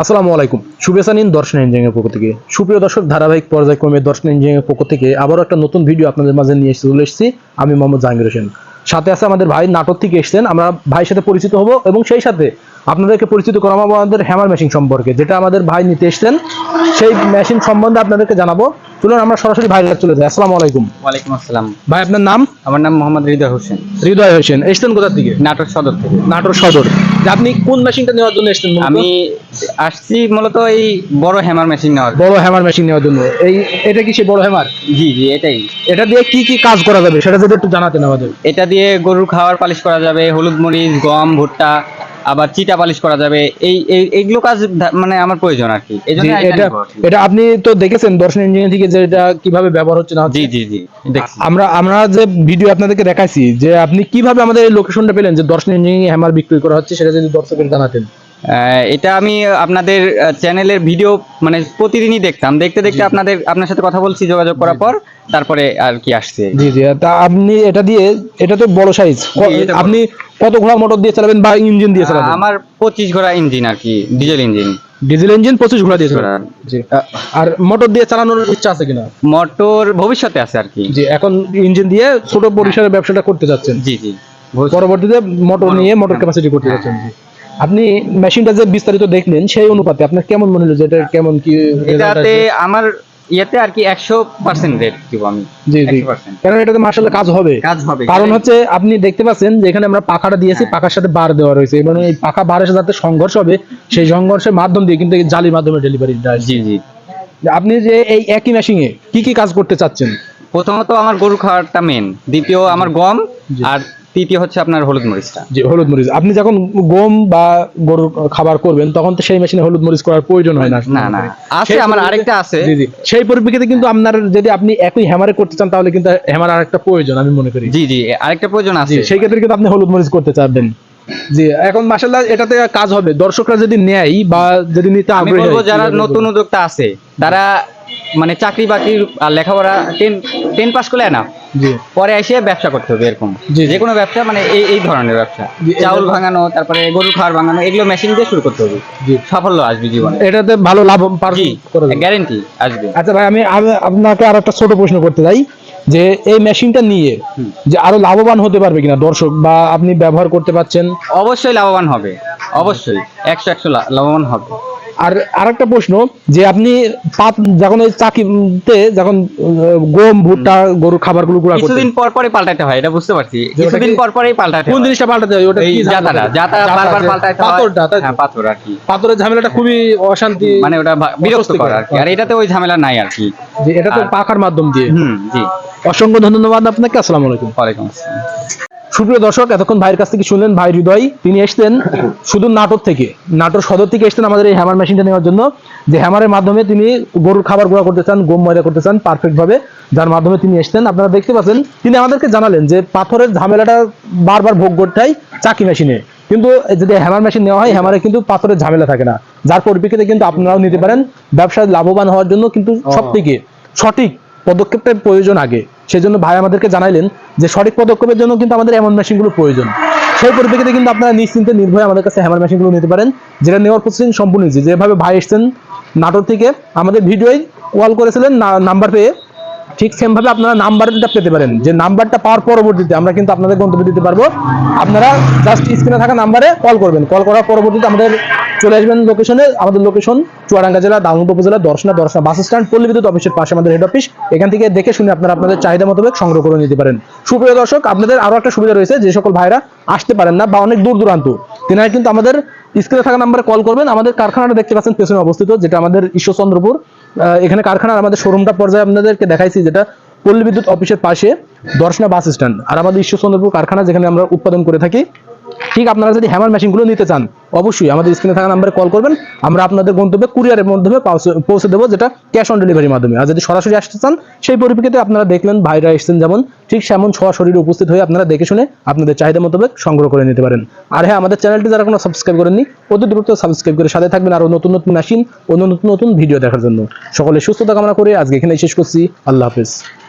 আসসালামু আলাইকুম। শুভেচ্ছা নিন দর্শন ইঞ্জিনিয়ারিং পক্ষ থেকে। সুপ্রিয় দর্শক ধারাবাহিক পর্যায়ক্রমে দর্শন ইঞ্জিনিয়ারিং পক্ষ থেকে আবারও একটা নতুন ভিডিও আপনাদের মাঝে নিয়ে এসে চলে এসেছি। আমি মোহাম্মদ জাহাঙ্গীর হোসেন। সাথে আছে আমাদের ভাই নাটক থেকে এসেছেন। আমরা ভাইয়ের সাথে পরিচিত হব এবং সেই সাথে আপনাদেরকে পরিচিত করাবো আমাদের হ্যামার মেশিন সম্পর্কে যেটা আমাদের ভাই নিতে এসেছেন। সেই মেশিন সম্বন্ধে আপনাদেরকে জানাব। চলুন আমরা সরাসরি ভাইয়ের চলে যাই। আসসালামু আলাইকুম। ওয়ালাইকুম আসসালাম। ভাই আপনার নাম? আমার নাম মোহাম্মদ হৃদয় হোসেন। হৃদয় হোসেন। এসেছেন কোথা থেকে? নাটোর সদর থেকে। নাটোর সদর। আপনি কোন মেশিনটা নেওয়ার জন্য এসেছেন আমি আসছি মূলত এই বড় হ্যামার মেশিন নেওয়ার। বড় হ্যামার মেশিন নেওয়ার জন্য। এই এটা কি সেই বড় হ্যামার জি জি এটাই। এটা দিয়ে কি কি কাজ করা যাবে? সেটা যদি একটু জানাতেন আমাদের। এটা দিয়ে গরুর খাওয়ার পালিশ করা যাবে হলুদ মরিচ গম ভুট্টা আবার চিটা পালিশ করা যাবে। এই এই- এইগুলো কাজ মানে আমার প্রয়োজন আর কি। এই জন্য এটা এটা আপনি তো দেখেছেন দর্শন ইঞ্জিনিয়ার থেকে যে এটা কীভাবে ব্যবহার হচ্ছে না জি জি জি আমরা আমরা যে ভিডিও আপনাদেরকে দেখাইছি যে আপনি কীভাবে আমাদের এই লোকেশনটা পেলেন যে দর্শন ইঞ্জিনিয়ারিং হ্যামার বিক্রি করা হচ্ছে সেটা যদি দর্শকের জানাতেন। এটা আমি আপনাদের চ্যানেলের ভিডিও মানে প্রতিদিনই দেখতাম। দেখতে দেখতে আপনাদের আপনার সাথে কথা বলছি যোগাযোগ করার পর তারপরে আর কি আসছে। জি জি। তা আপনি এটা দিয়ে এটা তো বড় সাইজ আপনি কত ঘোড়া মোটর দিয়ে চালাবেন বা ইঞ্জিন দিয়ে চালাবেন? আমার পঁচিশ ঘোড়া ইঞ্জিন আর কি ডিজেল ইঞ্জিন ডিজেল ইঞ্জিন পঁচিশ ঘোড়া দিয়ে চালাবেন। জি। আর মোটর দিয়ে চালানোর ইচ্ছা আছে কিনা? মোটর ভবিষ্যতে আছে আর কি। জি এখন ইঞ্জিন দিয়ে ছোট পরিসরের ব্যবসাটা করতে যাচ্ছেন। জি জি। পরবর্তীতে মোটর নিয়ে মোটর হ্যাঁ। ক্যাপাসিটি করতে হ্যাঁ। যাচ্ছেন। জি। আপনি মেশিনটা যে বিস্তারিত দেখলেন সেই অনুপাতে আপনার কেমন মনে হলো যে এটা কেমন কি এটাতে আমার ইয়েতে আর কি একশো পার্সেন্ট রেট দিব আমি। জি জি। 100% কারণ এটাতে মার্শাল কাজ হবে। কাজ হবে কারণ হচ্ছে আপনি দেখতে পাচ্ছেন যে এখানে আমরা পাখাটা দিয়েছি হ্যাঁ। পাখার সাথে বার দেওয়া রয়েছে। এবং এই পাখা বারের সাথে যাতে সংঘর্ষ হবে সেই সংঘর্ষের মাধ্যম দিয়ে কিন্তু জালির মাধ্যমে ডেলিভারি জি জি। আপনি যে এই একই মেশিনে কি কি কাজ করতে চাচ্ছেন? প্রথমত আমার গরু খাওয়ারটা মেন দ্বিতীয় আমার গম আর তৃতীয় হচ্ছে আপনার হলুদ মরিচটা। যে হলুদ মরিচ। আপনি যখন গম বা গরুর খাবার করবেন তখন তো সেই মেশিনে হলুদ মরিচ করার প্রয়োজন হয় না। না না। আছে আমার আরেকটা আছে। জি জি। সেই পরিপ্রেক্ষিতে কিন্তু আপনার যদি আপনি একই হ্যামারে করতে চান তাহলে কিন্তু হ্যামার আরেকটা প্রয়োজন আমি মনে করি। জি জি আরেকটা প্রয়োজন আছে। সেই ক্ষেত্রে কিন্তু আপনি হলুদ মরিচ করতে চাবেন। জি এখন মাসাল্লাহ এটাতে কাজ হবে। দর্শকরা যদি নেয় বা যদি নিতে আগ্রহী হয়, যারা নতুন? উদ্যোক্তা আছে তারা মানে চাকরি বাকরি আর লেখাপড়া টেন টেন পাস করলে না পরে এসে ব্যবসা করতে হবে এরকম। যে কোনো ব্যবসা মানে এই এই ধরনের ব্যবসা। চাউল ভাঙানো তারপরে গরু খাওয়ার ভাঙানো এগুলো মেশিন দিয়ে শুরু করতে হবে। সাফল্য আসবে জীবনে। এটাতে ভালো লাভ পার- জি গ্যারেন্টি আসবে। আচ্ছা ভাই আমি আমি আপনাকে আর একটা ছোট প্রশ্ন করতে চাই যে এই মেশিনটা নিয়ে যে আরও লাভবান হতে পারবে কিনা দর্শক বা আপনি ব্যবহার করতে পারছেন? অবশ্যই লাভবান হবে। অবশ্যই। একশো একশো লাভবান হবে। আর আরেকটা প্রশ্ন যে আপনি পাত যখন ওই চাকিতে যখন গম ভুট্টা গরুর খাবারগুলো গুঁড়া কিছুদিন পর পরে পাল্টাতে হয় এটা বুঝতে পারছি। কিছুদিন পর পরেই পাল্টাতে কোন জিনিসটা পাল্টাতে হয়? ওটা কি জাতাটা জাতা বারবার পাল্টাতে হয়। পাথরটা হ্যাঁ পাথর আর কি। পাথরের ঝামেলাটা খুবই অশান্তি মানে ওটা বিরক্ত। কর আর কি। আর এটাতে ওই ঝামেলা নাই আর কি। যে এটা তো পাখার মাধ্যম দিয়ে। হুম জি। অসংখ্য ধন্যবাদ আপনাকে আসসালামু আলাইকুম। ওয়ালাইকুম আসসালাম। সুপ্রিয় দর্শক এতক্ষণ ভাইয়ের কাছ থেকে শুনলেন ভাই হৃদয় তিনি এসতেন শুধু নাটোর থেকে। নাটোর সদর থেকে এসতেন আমাদের এই হ্যামার মেশিনটা নেওয়ার জন্য। যে হ্যামারের মাধ্যমে তিনি গরুর খাবার গুঁড়া করতে চান গম ময়দা করতে চান পারফেক্ট ভাবে যার মাধ্যমে তিনি এসতেন আপনারা দেখতে পাচ্ছেন তিনি আমাদেরকে জানালেন যে পাথরের ঝামেলাটা বারবার ভোগ করতে হয় চাকি মেশিনে কিন্তু যদি হ্যামার মেশিন নেওয়া হয় হ্যামারে কিন্তু পাথরের ঝামেলা থাকে না। যার পরিপ্রেক্ষিতে কিন্তু আপনারাও নিতে পারেন ব্যবসায় লাভবান হওয়ার জন্য কিন্তু সব থেকে সঠিক পদক্ষেপটা প্রয়োজন আগে। সেজন্য ভাই আমাদেরকে জানাইলেন যে সঠিক পদক্ষেপের জন্য কিন্তু আমাদের এমন মেশিনগুলো প্রয়োজন। সেই পরিপ্রেক্ষিতে কিন্তু আপনারা নিশ্চিন্তে নির্ভয়ে আমাদের কাছে হ্যামার মেশিনগুলো নিতে পারেন, যেটা নেওয়ার প্রসেসিং সম্পূর্ণ যেভাবে ভাই এসছেন নাটোর থেকে আমাদের ভিডিওয় কল করেছিলেন নাম্বার পেয়ে ঠিক সেম ভাবে আপনারা নাম্বারটা পেতে পারেন। যে নাম্বারটা পাওয়ার পরবর্তীতে আমরা কিন্তু আপনাদের গন্তব্য দিতে পারব। আপনারা জাস্ট স্ক্রিনে থাকা নাম্বারে কল করবেন। কল করার পরবর্তীতে আমাদের চলে আসবেন লোকেশনে আমাদের লোকেশন চুয়াডাঙ্গা জেলা, দামোদর উপজেলা, দর্শনা দর্শনা বাস স্ট্যান্ড পল্লী বিদ্যুৎ অফিসের পাশে আমাদের হেড অফিস এখান থেকে দেখে শুনে আপনারা আপনাদের চাহিদা মোতাবেক সংগ্রহ করে নিতে পারেন। সুপ্রিয় দর্শক, আপনাদের আরও একটা সুবিধা রয়েছে, যে সকল ভাইরা আসতে পারেন না বা অনেক দূর দূরান্ত। তেনারা কিন্তু আমাদের স্ক্রিনে থাকা নাম্বারে কল করবেন। আমাদের কারখানাটা দেখতে পাচ্ছেন, পেছনে অবস্থিত, যেটা আমাদের ঈশ্বরচন্দ্রপুর। এখানে কারখানার আমাদের শোরুমটা পর্যায়ে আপনাদেরকে দেখাইছি, যেটা পল্লী বিদ্যুৎ অফিসের পাশে দর্শনা বাস স্ট্যান্ড আর আমাদের ঈশ্বরচন্দ্রপুর কারখানা, যেখানে আমরা উৎপাদন করে থাকি ঠিক আপনারা যদি হ্যামার মেশিনগুলো নিতে চান, অবশ্যই আমাদের স্ক্রিনে থাকা নাম্বারে কল করবেন। আমরা আপনাদের গন্তব্যে কুরিয়ারের মাধ্যমে পৌঁছে- দেবো যেটা ক্যাশ অন ডেলিভারির মাধ্যমে। আর যদি সরাসরি আসতে চান, সেই পরিপ্রেক্ষিতে আপনারা দেখলেন ভাইরা এসেছেন যেমন, ঠিক সেমন সরাসরি উপস্থিত হয়ে আপনারা দেখে শুনে আপনাদের চাহিদা মোতাবেক সংগ্রহ করে নিতে পারেন। আর হ্যাঁ আমাদের চ্যানেলটি যারা কোনো সাবস্ক্রাইব করেননি, অতি দ্রুত সাবস্ক্রাইব করে সাথে থাকবেন আরও নতুন নতুন মেশিন অন্য নতুন নতুন ভিডিও দেখার জন্য। সকলে সুস্থতা কামনা করে আজকে এখানে শেষ করছি। আল্লাহ হাফেজ।